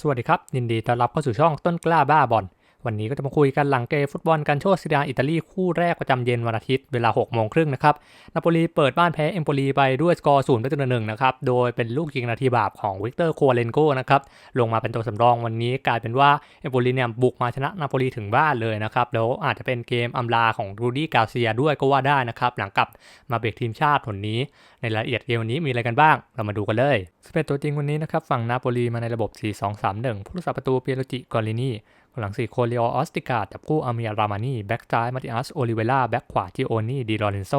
สวัสดีครับยินดีต้อนรับเข้าสู่ช่องต้นกล้าบ้าบอล วันนี้ก็จะมาคุยกันหลังเกมฟุตบอลกันโชซิดาอิตาลีคู่แรกประจำเย็นวันอาทิตย์เวลา6โมงครึ่งนะครับ นาโปลีเปิดบ้านแพ้เอมโปลีไปด้วยสกอร์ศูนย์ประตูต่อหนึ่งนะครับ โดยเป็นลูกยิงนาทีบาปของวิกเตอร์โคเลนโกนะครับ ลงมาเป็นตัวสำรองวันนี้กลายเป็นว่าเอมโปลีเนี่ยบุกมาชนะนาโปลีถึงบ้านเลยนะครับ แล้วอาจจะเป็นเกมอำลาของรูดี้กาเซียด้วยก็ว่าได้นะครับ หลังกลับมาเบรกทีมชาติผลนี้ ในรายละเอียดเกมวันนี้มีอะไรกันบ้าง เรามาดูกันเลยสเปนตัวจริงวันนี้นะครับฝั่งนาโปลีมาในระบบ 4-2-3-1 ผู้รักษาประตูเปียโรจิกอลินี หลังสี่คนเลโอออสติกาจับคู่อามิยารามานีแบ็กซ้ายมาติอัสโอลิเวล่าแบ็กขวาจิโอนีดีลอเรนโซ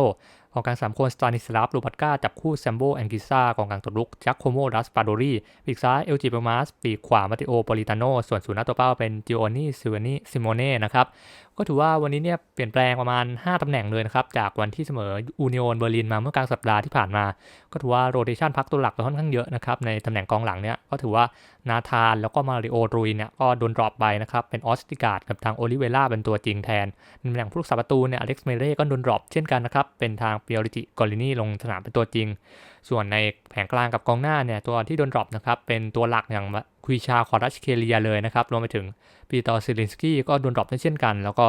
กองกลางสามคนสตานิสลาฟลูบัตกาจับคู่แซมโบแองกิซ่ากองกลางตัวลุกจักโคโมรัสปาโดรีปีกซ้ายเอลจิเปมาสปีกขวามาติโอปอลิตาโนส่วนศูนย์หน้าตัวเป้าเป็นจิโอนีซิวานีซิโมเน่นะครับ ก็ถือว่าวันนี้เนี่ยเปลี่ยนแปลงประมาณ 5 ตำแหน่งเลยนะครับ จากวันที่เสมออูนิโอนเบอร์ลินมาเมื่อกลางสัปดาห์ที่ผ่านมา ก็ถือว่าโรเตชันพักตัวหลักค่อนข้างเยอะนะครับ ในตำแหน่งกองหลังเนี่ยก็ถือว่านาธานแล้วก็มาริโอรุยเนี่ยก็โดนดรอปไปนะครับ เป็นออสติกาดกับทางโอลิเวล่าเป็นตัวจริงแทนตำแหน่งผู้รักษาประตูเนี่ยอเล็กซ์เมเร่ก็โดนดรอปเช่นกันนะครับเป็นทางเปียริจิกอลินีลงสนามเป็นตัวจริง ส่วนในแผงกลางกับกองหน้าเนี่ยตัวที่โดนดรอปนะครับเป็นตัวหลักอย่าง คุยชาคอรัชเคเลียเลยนะครับ รวมไปถึงปีตอร์ซิลินสกี้ก็โดนดรอปเช่นกัน แล้วก็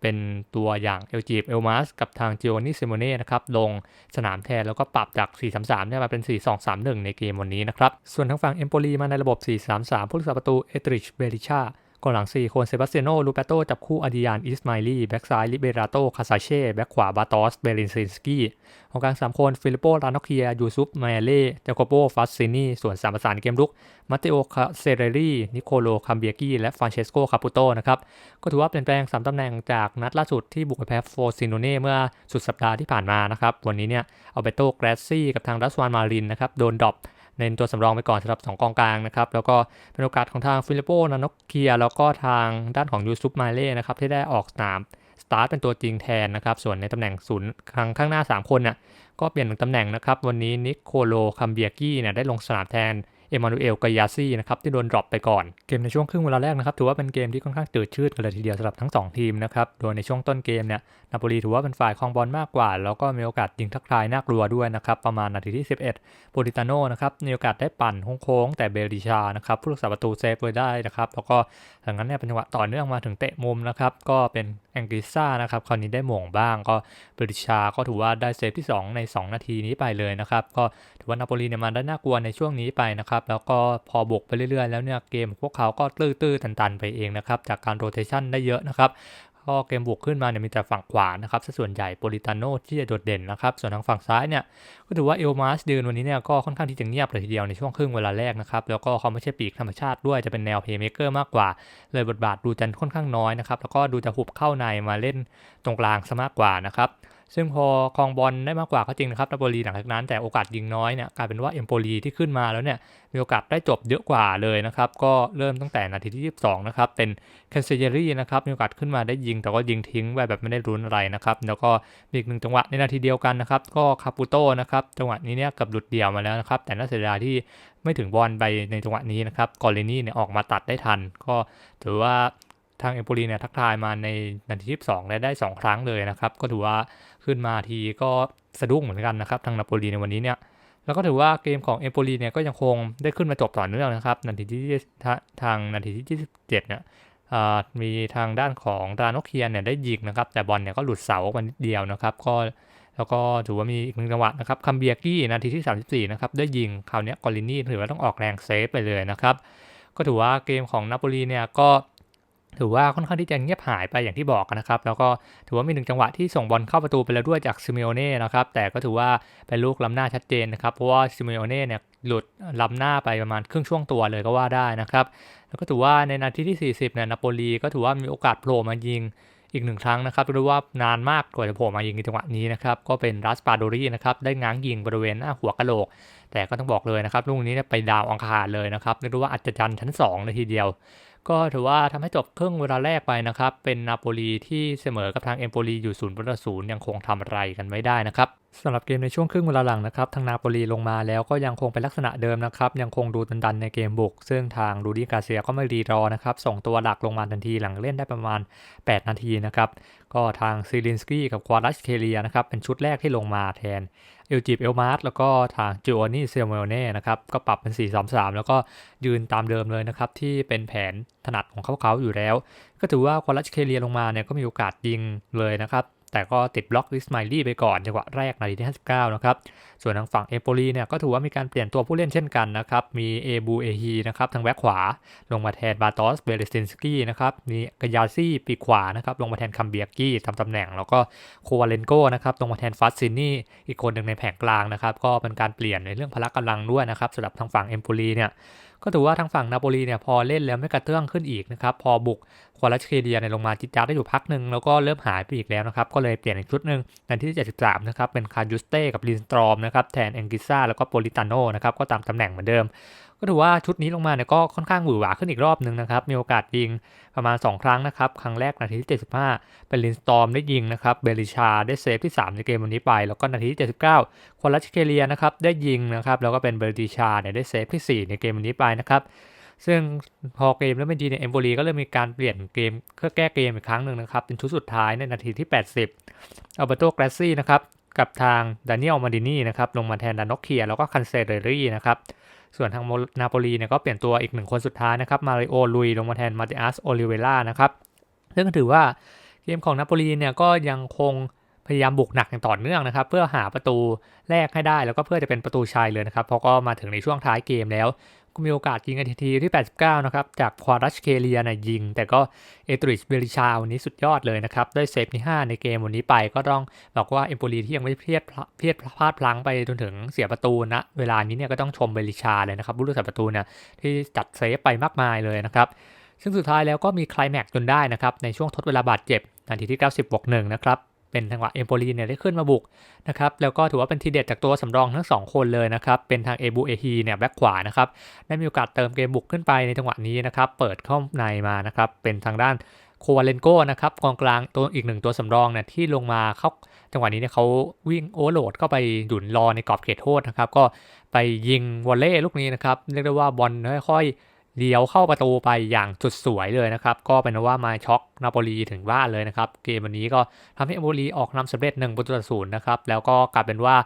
เป็นตัวอย่างเอลจีบเอลมาสกับทางจิโอนิซิโมเน่นะครับ ลงสนามแทนแล้วก็ปรับจาก 4-3-3เนี่ยมาเป็น 4-2-3-1 ในเกมวันนี้นะครับ ส่วนทางฝั่งเอมโปลีมาในระบบ 4-3-3ผู้รักษาประตูเอตริชเบริชา กองหลัง 4 คนเซบาสเตียโนลูเปโตจับคู่อดิยานอิสมาลีแบ็กซ้ายลิเบราโตคาซาเช่แบ็กขวาบาตอสเบรินซินสกี้ของกลาง 3 คนฟิลิปโปลานอเคีย ยูซุปมาเล่จโคโปฟัสซินีส่วนสามประสานเกมรุกมาเตโอคาเซเรรีนิโคโลคัมเบียกี้และฟรานเชสโกคาปูโตนะครับก็ถือว่าเปลี่ยนแปลง 3ตำแหน่งจากนัดล่าสุดที่บุกไปแพ้โฟซินโนเน่เมื่อสุดสัปดาห์ที่ผ่านมานะครับวันนี้เนี่ยเอาเบโตแกรซี่กับทางดัสวานมารินนะครับโดนดรอป ในตัวสำรองไปก่อนสำหรับ 2 กองกลางนะครับ แล้วก็เป็นโอกาสของทางฟิลิปโปนานกเคีย แล้วก็ทางด้านของยูซุปมาเล่นะครับที่ได้ออกสนามสตาร์ทเป็นตัวจริงแทนนะครับ ส่วนในตำแหน่งศูนย์ข้างข้างหน้า 3 คนน่ะก็เปลี่ยนตำแหน่งนะครับ วันนี้นิโคโลคัมเบียกี้เนี่ยได้ลงสนามแทน เอมานูเอลกายาซี่นะครับที่โดนดรอปไปก่อน เกมในช่วงครึ่งเวลาแรกนะครับถือว่าเป็นเกมที่ค่อนข้างตืดชืดกันเลยทีเดียวสำหรับทั้ง 2 ทีมนะครับโดยในช่วงต้นเกมเนี่ยนาโปลีถือว่าเป็นฝ่ายครองบอลมากกว่า แล้วก็มีโอกาสยิงทักทายน่ากลัวด้วยนะครับประมาณนาทีที่ 11โปลิตาโนนะครับมีโอกาสได้ปั่นโค้งแต่เบริชานะครับผู้รักษาประตูเซฟไว้ได้นะครับแล้วก็หลังนั้นเนี่ยเป็นจังหวะต่อเนื่องมาถึงเตะมุมนะครับก็เป็น แองกิซ่านะครับคราวนี้ได้หม่งบ้างก็เบริชาก็ถือว่าได้เซฟที่ 2 ใน 2 นาทีนี้ไปเลยนะครับก็ถือว่านาโปลีเนี่ยมาได้น่ากลัวในช่วงนี้ไปนะครับแล้วก็พอบุกไปเรื่อยๆ แล้วเนี่ยเกมพวกเขาก็ตื้อๆตันๆไปเองนะครับจากการโรเตชันได้เยอะนะครับ ก็เกมบุกขึ้นมาเนี่ยมีแต่ฝั่งขวานะครับส่วนใหญ่โปลิตาโนที่จะโดดเด่นนะครับ ส่วนทางฝั่งซ้ายเนี่ยก็ถือว่าเอลมาสเดินวันนี้เนี่ยก็ค่อนข้างที่จะเงียบเลยทีเดียวในช่วงครึ่งเวลาแรกนะครับ แล้วก็เขาไม่ใช่ปีกธรรมชาติด้วยจะเป็นแนวเพย์เมเกอร์มากกว่า เลยบทบาทดูจะค่อนข้างน้อยนะครับ แล้วก็ดูจะหุบเข้าในมาเล่นตรงกลางซะมากกว่านะครับ ซึ่งพอคลองบอลได้มากกว่าก็จริงนะครับนาโปลีหลังจากนั้นแต่โอกาสยิงน้อยเนี่ยกลายเป็นว่าเอมโปลีที่ขึ้นมาแล้วเนี่ยมีโอกาสได้จบเยอะกว่าเลยนะครับ ก็เริ่มตั้งแต่นาทีที่ 22 นะครับ เป็นแคนเซเยรี่นะครับ มีโอกาสขึ้นมาได้ยิง แต่ก็ยิงทิ้งไปแบบไม่ได้รุนอะไรนะครับ แล้วก็มีอีกหนึ่งจังหวะในนาทีเดียวกันนะครับ ก็คาปูโต้นะครับ จังหวะนี้เนี่ยกับหลุดเดี่ยวมาแล้วนะครับ แต่น่าเสียดายที่ไม่ถึงบอลไปในจังหวะนี้นะครับกอเลนี่เนี่ยออกมาตัดได้ทัน ก็ถือว่าทางเอมโปลีเนี่ยทักทายมาในนาทีที่2และได้ 2 ครั้งเลยนะครับ ก็ถือว่า ขึ้นมาทีก็สะดุ้งเหมือนกันนะครับทางนาโปลีในวันนี้เนี่ยแล้วก็ถือว่าเกมของเอมโปลีเนี่ยก็ยังคงได้ขึ้นมาจบต่อเนื่องนะครับนาทีที่ทางนาทีที่ 27เนี่ยมีทางด้านของดานกเคียนเนี่ยได้ยิงนะครับ แต่บอลเนี่ยก็หลุดเสาออกมานิดเดียวนะครับก็แล้วก็ถือว่ามีอีกหนึ่งจังหวะนะครับคัมเบียกี้นาทีที่ 34 นะครับ ได้ยิงคราวนี้กอลินี่ถือว่าต้องออกแรงเซฟไปเลยนะครับ ก็ถือว่าเกมของนาโปลีเนี่ยก็ ถือว่าค่อนข้างที่จะเงียบหายไปอย่างที่บอกนะครับ แล้วก็ถือว่ามีหนึ่งจังหวะที่ส่งบอลเข้าประตูไปแล้วด้วยจากซิเมโอเน่นะครับแต่ก็ถือว่าเป็นลูกล้ำหน้าชัดเจนนะครับเพราะว่าซิเมโอเน่เนี่ยหลุดล้ำหน้าไปประมาณครึ่งช่วงตัวเลยก็ว่าได้นะครับแล้วก็ถือว่าในนาทีที่ 40เนี่ยนาโปลีก็ถือว่ามีโอกาสโผล่มายิงอีกหนึ่งครั้งนะครับเรียกว่านานมากกว่าจะโผล่มายิงในจังหวะนี้นะครับก็เป็นรัสปาโดรีนะครับได้ง้างยิงบริเวณหน้าหัวกะโหลก แต่ก็ต้องบอกเลยนะครับลูกนี้ไปดาวอังคารเลยนะครับเรียกว่าอัจฉริยะชั้น2เลยทีเดียว ก็ถือว่าทำให้จบครึ่งเวลาแรกไปนะครับ เป็นนาโปลีที่เสมอกับทางเอมโปลีอยู่ศูนย์ประตูศูนย์ยังคงทำอะไรกันไม่ได้นะครับสำหรับเกมในช่วงครึ่งเวลาหลังนะครับ ทางนาโปลีลงมาแล้วก็ยังคงเป็นลักษณะเดิมนะครับ ยังคงดูดันดันในเกมบุก ซึ่งทางดูดี้กาเซียก็ไม่รีรอนะครับ ส่งตัวหลักลงมาทันทีหลังเล่นได้ประมาณ 8 นาทีนะครับ ก็ทางซิลินสกี้กับควารัชเคเลียนะครับ เป็นชุดแรกที่ลงมาแทน ลจิบเอลมาร์แล้วก็ทางจิโอนี่เซลเมลเน่นะครับ ก็ปรับเป็น 4-3-3 แล้วก็ยืนตามเดิมเลยนะครับ ที่เป็นแผนถนัดของเขาเขาอยู่แล้ว ก็ถือว่าควอลัชเคเลียลงมาเนี่ยก็มีโอกาสยิงเลยนะครับ แต่ก็ติดบล็อกลิสไมลี่ไปก่อนจังหวะแรกนาทีที่59 นะครับ ส่วนทางฝั่งเอโปลีเนี่ยก็ถือว่ามีการเปลี่ยนตัวผู้เล่นเช่นกันนะครับ มีเอบูเอฮีนะครับทางแบ็คขวา ลงมาแทนบาตอสเบเลสตินสกี้นะครับ มีกายาซี่ปีกขวานะครับลงมาแทนคัมเบียกี้ทำตำแหน่ง แล้วก็โควาเลนโกนะครับลงมาแทนฟัสซินี่อีกคนหนึ่งในแผงกลางนะครับก็เป็นการเปลี่ยนในเรื่องพละกำลังด้วยนะครับสำหรับทางฝั่งเอโปลีเนี่ยก็ถือว่าทางฝั่งนาโปลีเนี่ยพอเล่นแล้วไม่กระเตื้องขึ้นอีกนะครับพอบุก วอลัชเคเดียในลงมาจิจาได้อยู่พักหนึ่งแล้วก็เริ่มหายไปอีกแล้วนะครับ ก็เลยเปลี่ยนอีกชุดหนึ่งในที่73นะครับเป็นคาร์ยูสเต้กับลินสตรอมนะครับแทนเองกิซ่าแล้วก็โปลิตาโนนะครับก็ตามตำแหน่งเหมือนเดิม ก็ถือว่าชุดนี้ลงมาเนี่ยก็ค่อนข้างหวือหวาขึ้นอีกรอบหนึ่งนะครับมีโอกาสยิงประมาณ 2 ครั้งนะครับครั้งแรกนาทีที่ 75 เป็นลินสตอมได้ยิงนะครับเบลิชาได้เซฟที่ 3 ในเกมวันนี้ไป แล้วก็นาทีที่ 79ควอลัชเคเลียนะครับได้ยิงนะครับแล้วก็เป็นเบลิชาเนี่ยได้เซฟที่ 4 ในเกมวันนี้ไปนะครับ ซึ่งพอเกมแล้วไม่ดีเนี่ยเอมโบลีก็เริ่มมีการเปลี่ยนเกมเพื่อแก้เกมอีกครั้งหนึ่งนะครับ เป็นชุดสุดท้ายในนาทีที่ 80อัลเบโตแกรซี่นะครับกับทางดานิเอลมาดินีนะครับลงมาแทนดานอกเคียแล้วก็คันเซเรรี่นะครับส่วนทางนาโปลีเนี่ยก็เปลี่ยนตัวอีกหนึ่งคนสุดท้ายนะครับมาริโอลุยลงมาแทนมาติอัสโอลิเวล่านะครับซึ่งก็ถือว่าเกมของนาโปลีเนี่ยก็ยังคงพยายามบุกหนักอย่างต่อเนื่องนะครับ เพื่อหาประตูแรกให้ได้แล้วก็เพื่อจะเป็นประตูชัยเลยนะครับเพราะก็มาถึงในช่วงท้ายเกมแล้ว ก็มีโอกาสยิงนาทีที่ 89 นะครับ จากควารัชเคเลียนะยิง แต่ก็เอตริชเบริชาวันนี้สุดยอดเลยนะครับ ได้เซฟที่ 5 ในเกมวันนี้ไปก็ต้องบอกว่าเอมโปลีที่ยังไม่เพียดเพียดพลาดพลั้งไปจนถึงเสียประตูนะ เวลานี้เนี่ยก็ต้องชมเบริชาเลยนะครับผู้รักษาประตูเนี่ยที่จัดเซฟไปมากมายเลยนะครับซึ่งสุดท้ายแล้วก็มีคลายแม็กจนได้นะครับในช่วงทดเวลาบาดเจ็บนาทีที่ 90บวก1นะครับ เป็นจังหวะเอมโปลีเนี่ยได้ขึ้นมาบุกนะครับแล้วก็ถือว่าเป็นทีเด็ดจากตัวสำรองทั้ง 2 คนเลยนะครับเป็นทางเอบูเอฮีเนี่ยแบ็คขวานะครับได้มีโอกาสเติมเกมบุกขึ้นไปในจังหวะนี้นะครับเปิดเข้าในมานะครับเป็นทางด้านโควาเลนโกนะครับกองกลางตัวอีกหนึ่งตัวสำรองเนี่ยที่ลงมาเข้าจังหวะนี้เนี่ยเขาวิ่งโอเวอร์โหลดเข้าไปหยุนรอในกรอบเขตโทษนะครับก็ไปยิงวอลเล่ลูกนี้นะครับเรียกได้ว่าบอลค่อย เลี้ยวเข้าประตูไปอย่างจุดสวยเลยนะครับ ก็เป็นว่ามาช็อกนาโปลีถึงบ้านเลยนะครับ เกมวันนี้ก็ทำให้นาโปลีออกนำสำเร็จ1ประตูต่อศูนย์นะครับ แล้วก็กลายเป็นว่า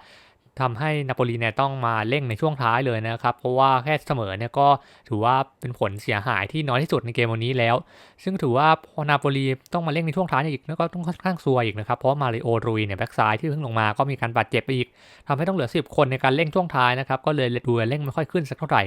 ทำให้นาโปลีเนี่ยต้องมาเร่งในช่วงท้ายเลยนะครับ เพราะว่าแค่เสมอเนี่ยก็ถือว่าเป็นผลเสียหายที่น้อยที่สุดในเกมวันนี้แล้ว ซึ่งถือว่าพอนาโปลีต้องมาเร่งในช่วงท้ายอีกแล้วก็ต้องค่อนข้างซวยอีกนะครับ เพราะมาริโอรุยเนี่ยแบ็กซ้ายที่เพิ่งลงมาก็มีการบาดเจ็บไปอีกทำให้ต้องเหลือ 10 คนในการเร่งช่วงท้ายนะครับ ก็เลยดูเร่งไม่ค่อยขึ้นสักเท่าไหร่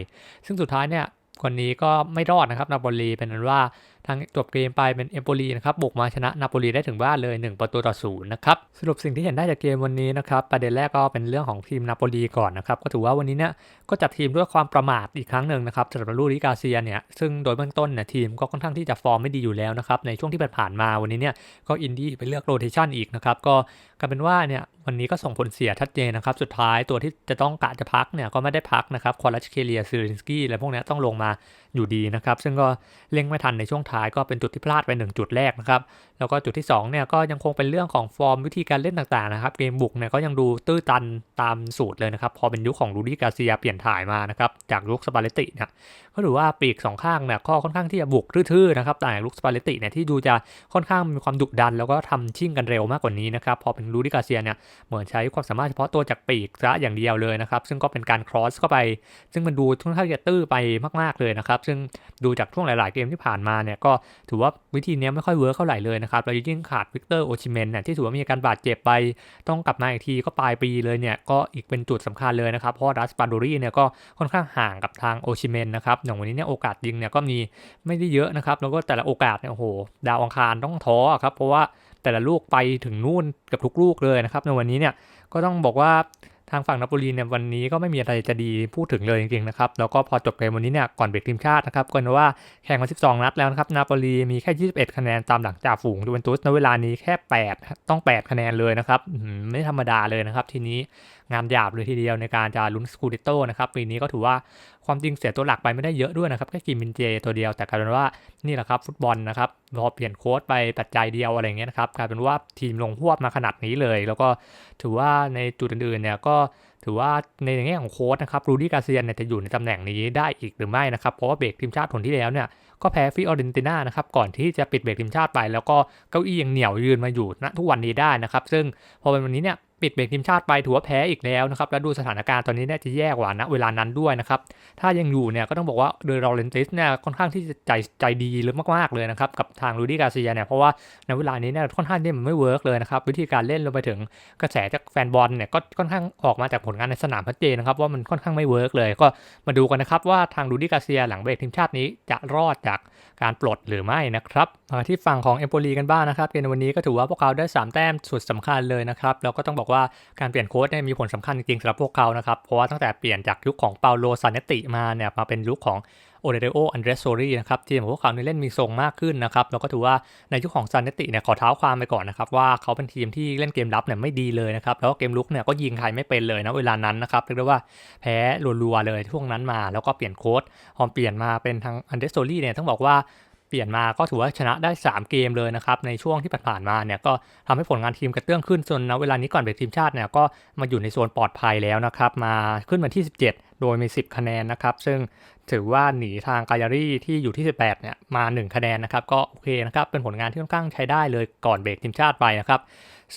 ซึ่งสุดท้ายเนี่ย คนนี้ก็ไม่รอดนะครับนาโปลีเป็นนั้นว่าทางจบเกมไปเป็นเอมโปลีนะครับบุกมาชนะนาโปลีได้ถึงบ้านเลย 1 ประตูต่อศูนย์นะครับสรุปสิ่งที่เห็นได้จากเกมวันนี้นะครับประเด็นแรกก็เป็นเรื่องของทีมนาโปลีก่อนนะครับก็ถือว่าวันนี้เนี่ยก็จัดทีมด้วยความประมาทอีกครั้งหนึ่งนะครับสำหรับลูริกาเซียเนี่ยซึ่งโดยเบื้องต้นเนี่ยทีมก็ค่อนข้างที่จะฟอร์มไม่ดีอยู่แล้วนะครับในช่วงที่ผ่านมาวันนี้เนี่ยก็อินดี้ไปเลือกโรเทชันอีกนะครับก็กลายเป็นว่าเนี่ยวันนี้ก็ส่งผลเสียชัดเจนนะครับ สุดท้ายตัวที่จะต้องกะจะพักเนี่ยก็ไม่ได้พักนะครับควอลัชเคเลียซิลินสกี้อะไรพวกนี้ต้องลงมาอยู่ดีนะครับ ซึ่งก็เล่งไม่ทันในช่วงท้ายก็เป็นจุดที่พลาดไป 1 จุดแรกนะครับ แล้วก็จุดที่2เนี่ยก็ยังคงเป็นเรื่องของฟอร์มวิธีการเล่นต่างๆนะครับ เกมบุกเนี่ยก็ยังดูตื้อตันตามสูตรเลยนะครับ พอเป็นยุคของลูดี้กาเซียเปลี่ยนถ่ายมานะครับ จากยุคสปาเลติเนี่ยก็ถือว่าปีกสองข้างเนี่ยก็ค่อนข้างที่จะบุกทื่อๆนะครับ แต่ลุคสปาเลติเนี่ยที่ดูจะค่อนข้างมีความดุดัน แล้วก็ทำชิ่งกันเร็วมากกว่านี้นะครับ พอเป็นลูดี้กาเซียเนี่ยเหมือนใช้ความสามารถเฉพาะตัวจากปีกซะอย่างเดียวเลยนะครับ ซึ่งก็เป็นการครอสเข้าไป ซึ่งมันดูค่อนข้างจะตื้อไปมากๆเลยนะครับ ซึ่งดูจากช่วงหลาย ๆ เกมที่ผ่านมาเนี่ยก็ถือว่าวิธีนี้ไม่ค่อยเวิร์กเท่าไหร่เลยนะครับเรายิ่งขาดวิกเตอร์โอชิเมนเนี่ยที่ถือว่ามีการบาดเจ็บไปต้องกลับมาอีกทีก็ปลายปีเลยเนี่ยก็อีกเป็นจุดสำคัญเลยนะครับเพราะดัสปาดูรี่เนี่ยก็ค่อนข้างห่างกับทางโอชิเมนนะครับอย่างวันนี้เนี่ยโอกาสยิงเนี่ยก็มีไม่ได้เยอะนะครับ แล้วก็แต่ละโอกาสเนี่ยโอ้โห ดาวอังคารต้องท้อครับ เพราะว่าแต่ละลูกไปถึงนู่นกับทุกลูกเลยนะครับในวันนี้เนี่ยก็ต้องบอกว่าทางฝั่งนาโปลีเนี่ยวันนี้ก็ไม่มีอะไรจะดีพูดถึงเลยจริงๆนะครับแล้วก็พอจบเกมวันนี้เนี่ยก่อนเบรกทีมชาตินะครับก็นว่าแข่งมา 12 นัดแล้วนะครับนาโปลีมีแค่ 21 คะแนนตามหลังจ่าฝูงดูเวนตุสในเวลานี้แค่ 8 ต้อง 8 คะแนนเลยนะครับไม่ธรรมดาเลยนะครับทีนี้ งานหยาบเลยทีเดียวในการจะลุ้นสกูดิโต้นะครับปีนี้ก็ถือว่าความจริงเสียตัวหลักไปไม่ได้เยอะด้วยนะครับแค่กิมมินเจตัวเดียวแต่กลายเป็นว่านี่แหละครับฟุตบอลนะครับพอเปลี่ยนโค้ดไปปัจจัยเดียวอะไรเงี้ยนะครับกลายเป็นว่าทีมลงพวบมาขนาดนี้เลย แล้วก็ถือว่าในจุดอื่นๆเนี่ยก็ถือว่าในแง่ของโค้ดนะครับรูดี้กาเซียนเนี่ยจะอยู่ในตำแหน่งนี้ได้อีกหรือไม่นะครับเพราะว่าเบรกทีมชาติผลที่แล้วเนี่ยก็แพ้ฟิออเรนติน่านะครับก่อนที่จะปิดเบรกทีมชาติไป แล้วก็เก้าอี้ยังเหนียวยืนมาอยู่ณทุกวันนี้ได้นะครับซึ่งพอเป็นวันนี้เนี่ย ปิดเบรกทีมชาติไปถือว่าแพ้อีกแล้วนะครับแล้วดูสถานการณ์ตอนนี้เนี่ยจะแย่กว่าณเวลานั้นด้วยนะครับถ้ายังอยู่เนี่ยก็ต้องบอกว่าเดอรอเรนติสเนี่ยค่อนข้างที่จะใจใจดีเลยมากๆเลยนะครับกับทางลูดี้กาเซียเนี่ยเพราะว่าในเวลานี้เนี่ยค่อนข้างที่มันไม่เวิร์กเลยนะครับวิธีการเล่นลงไปถึงกระแสจากแฟนบอลเนี่ยก็ค่อนข้างออกมาจากผลงานในสนามชัดเจนนะครับว่ามันค่อนข้างไม่เวิร์กเลยก็มาดูกันนะครับว่าทางลูดี้กาเซียหลังเบรกทีมชาตินี้จะรอดจากการปลดหรือไม่นะครับมาที่ฝั่งของเอมโปลีกันบ้างนะครับเกมในวันนี้ก็ถือว่าพวกเขาได้ 3 แต้มสุดสำคัญเลยนะครับแล้วก็ต้องบอกว่าการเปลี่ยนโค้ชเนี่ยมีผลสำคัญจริงๆสำหรับพวกเขานะครับ เพราะว่าตั้งแต่เปลี่ยนจากยุคของเปาโลซานเนติมาเนี่ยมาเป็นยุคของโอเดเรโออันเดรสโซรีนะครับทีมของพวกเขาเนี่ยเล่นมีทรงมากขึ้นนะครับแล้วก็ถือว่าในยุคของซานเนติเนี่ยขอเท้าความไปก่อนนะครับว่าเขาเป็นทีมที่เล่นเกมรับเนี่ยไม่ดีเลยนะครับแล้วก็เกมลุกเนี่ยก็ยิงใครไม่เป็นเลยนะเวลานั้นนะครับเรียกได้ว่าแพ้รัวๆเลยช่วงนั้นมา แล้วก็เปลี่ยนโค้ชพอเปลี่ยนมาเป็นทางอันเดรสโซรีเนี่ยต้องบอกว่า เปลี่ยนมาก็ถือว่าชนะได้ 3 เกมเลยนะครับในช่วงที่ผ่านมาเนี่ยก็ทำให้ผลงานทีมกระเตื้องขึ้นจนนะเวลานี้ก่อนเบรกทีมชาติเนี่ยก็มาอยู่ในโซนปลอดภัยแล้วนะครับมาขึ้นมาที่ 17 โดยมี 10 คะแนนนะครับซึ่งถือว่าหนีทางกายารี่ที่อยู่ที่ 18 เนี่ยมา 1 คะแนนนะครับก็โอเคนะครับเป็นผลงานที่ค่อนข้างใช้ได้เลยก่อนเบรกทีมชาติไปนะครับ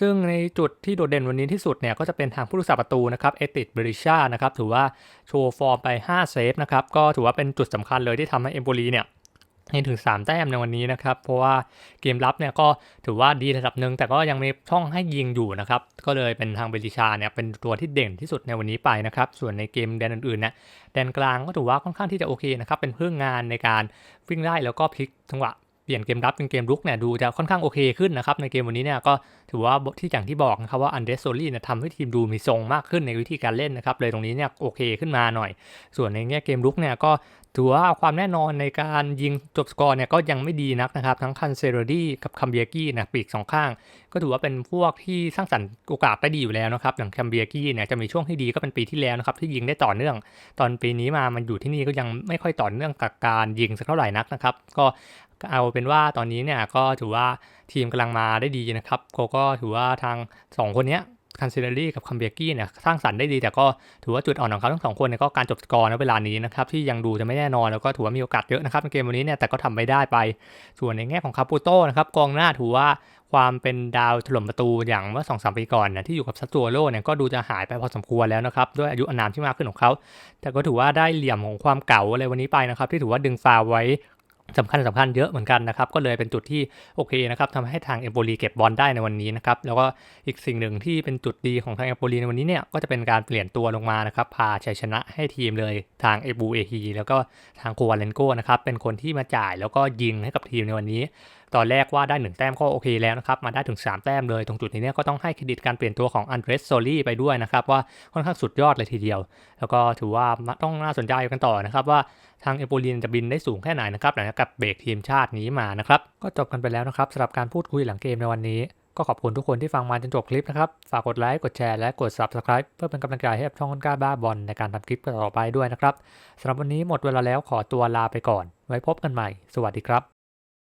ซึ่งในจุดที่โดดเด่นวันนี้ที่สุดเนี่ยก็จะเป็นทางผู้รักษาประตูนะครับเอติดบริชานะครับถือว่าโชว์ฟอร์มไป 5 เซฟนะครับก็ถือว่าเป็นจุดสำคัญเลยที่ทำให้เอมโบลีเนี่ย ให้ถึง 3 แต้มในวันนี้นะครับ เพราะว่าเกมรับเนี่ยก็ถือว่าดีระดับหนึ่งแต่ก็ยังมีช่องให้ยิงอยู่นะครับ ก็เลยเป็นทางเบลิชาเนี่ยเป็นตัวที่เด่นที่สุดในวันนี้ไปนะครับ ส่วนในเกมแดนอื่นๆเนี่ยแดนกลางก็ถือว่าค่อนข้างที่จะโอเคนะครับเป็นเพื่องงานในการวิ่งไล่แล้วก็พลิกจังหวะ เปลี่ยนเกมรับเป็นเกมรุกเนี่ยดูจะค่อนข้างโอเคขึ้นนะครับในเกมวันนี้เนี่ยก็ถือว่าที่อย่างที่บอกนะครับว่าอันเดรสโซลี่เนี่ยทำให้ทีมดูมีทรงมากขึ้นในวิธีการเล่นนะครับเลยตรงนี้เนี่ยโอเคขึ้นมาหน่อย ส่วนในแง่เกมรุกเนี่ยก็ถือว่าความแน่นอนในการยิงจบสกอร์เนี่ยก็ยังไม่ดีนักนะครับ ทั้งคันเซโรดี้กับคัมเบียกี้นะปีกสองข้าง ก็ถือว่าเป็นพวกที่สร้างสรรค์โอกาสได้ดีอยู่แล้วนะครับอย่างคัมเบียกี้เนี่ยจะมีช่วงที่ดีก็เป็นปีที่แล้วนะครับที่ยิงได้ต่อเนื่อง ตอนปีนี้มามันอยู่ที่นี่ก็ยังไม่ค่อยต่อเนื่องกับการยิงสักเท่าไหร่นักนะครับก็ เอาเป็นว่าตอนนี้เนี่ยก็ถือว่าทีมกำลังมาได้ดีนะครับก็ก็ถือว่าทางสองคนนี้คันเซเลอรี่กับคัมเบียกี้เนี่ยสร้างสรรค์ได้ดีแต่ก็ถือว่าจุดอ่อนของเขาทั้งสองคนเนี่ยก็การจบสกอร์ในเวลานี้นะครับที่ยังดูจะไม่แน่นอนแล้วก็ถือว่ามีโอกาสเยอะนะครับในเกมวันนี้เนี่ยแต่ก็ทำไม่ได้ไป ส่วนในแง่ของคาปูโต้นะครับกองหน้าถือว่าความเป็นดาวถล่มประตูอย่างเมื่อ2อสปีก่อนเนี่ยที่อยู่กับซัตตัวโลเนี่ยก็ดูจะหายไปพอสมควรแล้วนะครับด้วยอายุอานามที่มากขึ้นของเขา แต่ก็ถือว่าได้เหลี่ยมของความเก่าอะไรวันนี้ไปนะครับที่ถือว่าดึงฟาไว้ สำคัญสำคัญเยอะเหมือนกันนะครับ ก็เลยเป็นจุดที่โอเคนะครับทำให้ทางเอมโปลีเก็บบอลได้ในวันนี้นะครับ แล้วก็อีกสิ่งหนึ่งที่เป็นจุดดีของทางเอมโปลีในวันนี้เนี่ยก็จะเป็นการเปลี่ยนตัวลงมานะครับ พาชัยชนะให้ทีมเลยทางเอบูเอฮีแล้วก็ทางโควาเลนโกนะครับเป็นคนที่มาจ่ายแล้วก็ยิงให้กับทีมในวันนี้ ตอนแรกว่าได้ 1 แต้มก็โอเคแล้วนะครับ มาได้ถึง 3 แต้มเลย ตรงจุดนี้เนี่ยก็ต้องให้เครดิตการเปลี่ยนตัวของอันเดรสโซลี่ไปด้วยนะครับ ว่าค่อนข้างสุดยอดเลยทีเดียว แล้วก็ถือว่าต้องน่าสนใจกันต่อนะครับว่าทางเอโปลีนจะบินได้สูงแค่ไหนนะครับหลังจากเบรกทีมชาตินี้มานะครับก็จบกันไปแล้วนะครับสำหรับการพูดคุยหลังเกมในวันนี้ก็ขอบคุณทุกคนที่ฟังมาจนจบคลิปนะครับ ฝากกดไลค์ กดแชร์ และกด Subscribe เพื่อเป็นกำลังใจให้กับช่องกล้าบ้าบอลในการทำคลิปต่อไปด้วยนะครับ สำหรับวันนี้หมดเวลาแล้วขอตัวลาไปก่อน ไว้พบกันใหม่ สวัสดีครับ